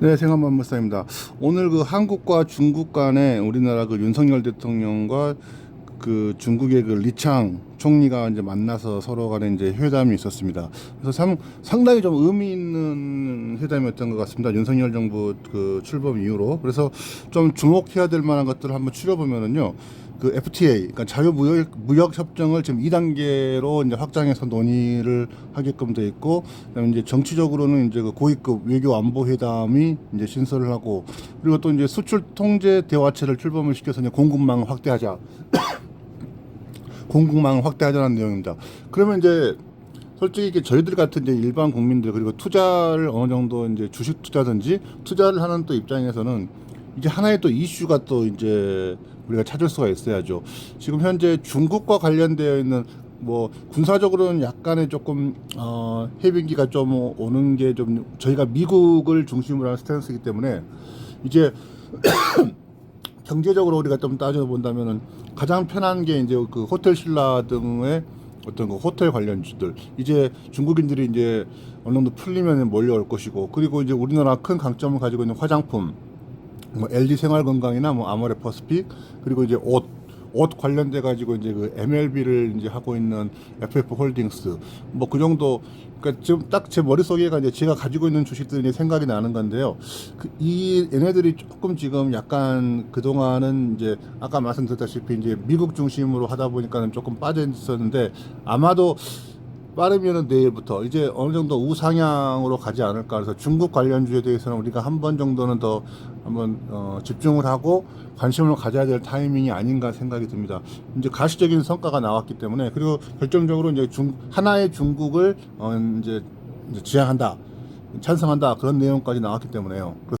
네, 생활만무사입니다. 오늘 그 한국과 중국 간에 우리나라 그 윤석열 대통령과 그 중국의 그 리창 총리가 이제 만나서 서로 간에 이제 회담이 있었습니다. 그래서 상, 상당히 좀 의미 있는 회담이었던 것 같습니다. 윤석열 정부 그 출범 이후로. 그래서 좀 주목해야 될 만한 것들을 한번 추려보면은요. 그 FTA, 그러니까 자유무역 무역 협정을 지금 2단계로 이제 확장해서 논의를 하게끔 돼 있고, 그다음에 이제 정치적으로는 이제 그 고위급 외교 안보 회담이 이제 신설을 하고, 그리고 또 이제 수출 통제 대화체를 출범을 시켜서 이제 공급망을 확대하자. 공급망을 확대하자는 내용입니다. 그러면 이제 솔직히 저희들 같은 이제 일반 국민들 그리고 투자를 어느 정도 이제 주식 투자든지 투자를 하는 또 입장에서는 이게 하나의 또 이슈가 또 이제 우리가 찾을 수가 있어야죠. 지금 현재 중국과 관련되어 있는 뭐 군사적으로는 약간의 조금 어 해빙기가 좀 오는 게 좀 저희가 미국을 중심으로 하는 스탠스이기 때문에 이제 경제적으로 우리가 좀 따져 본다면은 가장 편한 게 이제 그 호텔 신라 등의 어떤 그 호텔 관련주들. 이제 중국인들이 이제 어느 정도 풀리면 몰려올 것이고 그리고 이제 우리나라 큰 강점을 가지고 있는 화장품 뭐 LG 생활건강이나 뭐 아모레퍼스픽 그리고 이제 옷 옷 관련돼 가지고 이제 그 MLB를 이제 하고 있는 FF 홀딩스 뭐 그 정도 그러니까 지금 딱 제 머릿속에가 이제 제가 가지고 있는 주식들이 생각이 나는 건데요. 그 이 얘네들이 조금 지금 약간 그동안은 이제 아까 말씀드렸다시피 이제 미국 중심으로 하다 보니까는 조금 빠져 있었는데 아마도 빠르면은 내일부터 이제 어느 정도 우상향으로 가지 않을까 그래서 중국 관련주에 대해서는 우리가 한 번 정도는 더 한번 어, 집중을 하고 관심을 가져야 될 타이밍이 아닌가 생각이 듭니다. 이제 가시적인 성과가 나왔기 때문에 그리고 결정적으로 이제 중 하나의 중국을 어, 이제, 지향한다, 찬성한다 그런 내용까지 나왔기 때문에요.